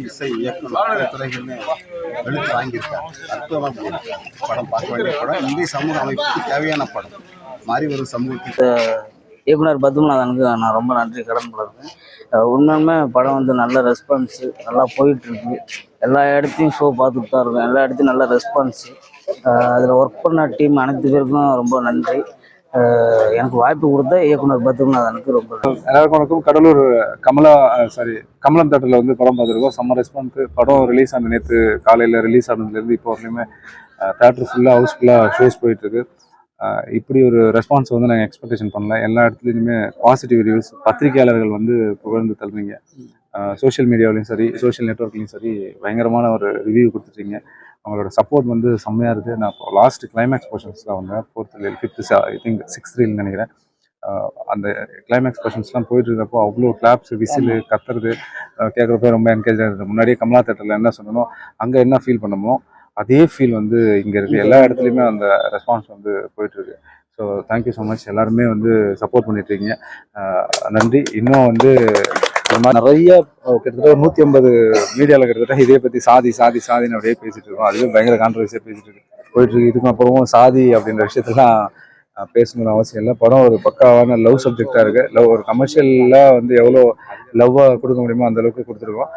இசை இயக்குனர் துறைகளுமே எடுத்து வாங்கியிருக்காங்க அற்புதமாக படம் பார்க்க வேண்டிய படம். இந்திய சமூக அமைப்புக்கு தேவையான படம். மாறி வரும் சமூகத்துக்கு இயக்குனர் பத்மநாதனுக்கு நான் ரொம்ப நன்றி கடன் படுறேன். உண்மையுமே படம் வந்து நல்ல ரெஸ்பான்ஸு நல்லா போயிட்டுருக்கு. எல்லா இடத்தையும் ஷோ பார்த்துட்டு தான் இருக்கும். எல்லா இடத்தையும் நல்ல ரெஸ்பான்ஸு அதில் ஒர்க் பண்ண டீம் அனைத்து பேருக்கும் ரொம்ப நன்றி. எனக்கு வாய்ப்பு கொடுத்த இயக்குனர் பத்மநாதனுக்கு ரொம்ப எல்லாருக்கும் வணக்கம். கடலூர் கமலா சாரி கமலம் தேட்டரில் வந்து படம் பார்த்துருக்கோம். சம்மர் ரெஸ்பான்ஸ் படம் ரிலீஸ் ஆன நேற்று காலையில் ரிலீஸ் ஆனதுலேருந்து இப்போ வரலையுமே தேட்டர் ஃபுல்லாக ஹவுஸ்ஃபுல்லாக ஷோஸ் போயிட்டுருக்கு. இப்படி ஒரு ரெஸ்பான்ஸ் வந்து நாங்கள் எக்ஸ்பெக்டேஷன் பண்ணல. எல்லா இடத்துலையுமே பாசிட்டிவ் ரிவ்யூஸ் பத்திரிகையாளர்கள் வந்து புகழ்ந்து தள்ளுறீங்க. சோஷியல் மீடியாவிலையும் சரி சோஷியல் நெட்ஒர்க்லையும் சரி பயங்கரமான ஒரு ரிவ்யூ கொடுத்துட்டீங்க. அவங்களோட சப்போர்ட் வந்து செம்மையாக இருக்குது நான் இப்போ லாஸ்ட் கிளைமேக்ஸ் போர்ஷன்ஸில் வந்தேன். Fourth reel fifth I think sixth reel நினைக்கிறேன். அந்த கிளைமேக்ஸ் போர்ஷன்ஸ்லாம் போயிட்டுருக்கப்போ அவ்வளோ கிளாப்ஸ் விசிலு கத்துறது கேட்குறப்ப ரொம்ப என்கரேஜாக இருந்தது. முன்னாடியே கமலா தேட்டரில் என்ன சொன்னோம் அங்கே என்ன ஃபீல் பண்ணமோ அதே ஃபீல் வந்து இங்கே இருக்குது எல்லா இடத்துலையுமே அந்த ரெஸ்பான்ஸ் வந்து போயிட்டு இருக்கு ஸோ தேங்க்யூ ஸோ மச் எல்லாருமே வந்து சப்போர்ட் பண்ணிட்டு இருக்கீங்க ஆஹ் நன்றி. இன்னும் வந்து இந்த மாதிரி நிறைய கிட்டத்தட்ட ஒரு நூற்றி ஐம்பது மீடியாவில் கிட்டத்தட்ட இதே பற்றி சாதி சாதி சாதின்னு அப்படியே பேசிட்டு இருக்கோம் அதுவே பயங்கர கான்ட்ரவர்சியாக பேசிட்டு இருக்கு போயிட்டு இருக்கு இதுக்கும் அப்புறமும் சாதி அப்படின்ற விஷயத்தெல்லாம் பேசணும்னு அவசியம் இல்லை. படம் ஒரு பக்காவான லவ் சப்ஜெக்டாக இருக்குது லவ் ஒரு கமர்ஷியலாக வந்து எவ்வளோ லவ்வாக கொடுக்க முடியுமோ அந்த அளவுக்கு கொடுத்துருக்கோம்.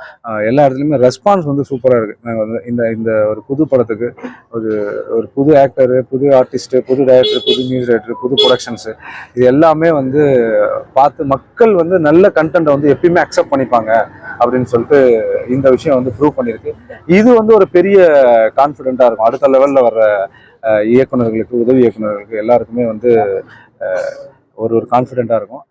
எல்லா இடத்துலையுமே ரெஸ்பான்ஸ் வந்து சூப்பராக இருக்குது நாங்கள் வந்து இந்த இந்த ஒரு புது படத்துக்கு ஒரு ஒரு புது ஆக்டரு புது ஆர்டிஸ்ட்டு புது டைரக்டர் புது மியூசிக் டைரக்டர் புது ப்ரொடக்ஷன்ஸு இது எல்லாமே வந்து பார்த்து மக்கள் வந்து நல்ல கண்டென்ட்டை வந்து எப்பயுமே அக்செப்ட் பண்ணிப்பாங்க அப்படின்னு சொல்லிட்டு இந்த விஷயம் வந்து ப்ரூவ் பண்ணியிருக்கு. இது வந்து ஒரு பெரிய கான்ஃபிடென்ட்டாக இருக்கும். அடுத்த லெவலில் வர்ற இயக்குநர்களுக்கு இயக்குனர்களுக்கு உதவி இயக்குனர்களுக்கு எல்லாருக்குமே வந்து ஒரு ஒரு கான்ஃபிடெண்ட்டாக இருக்கும்.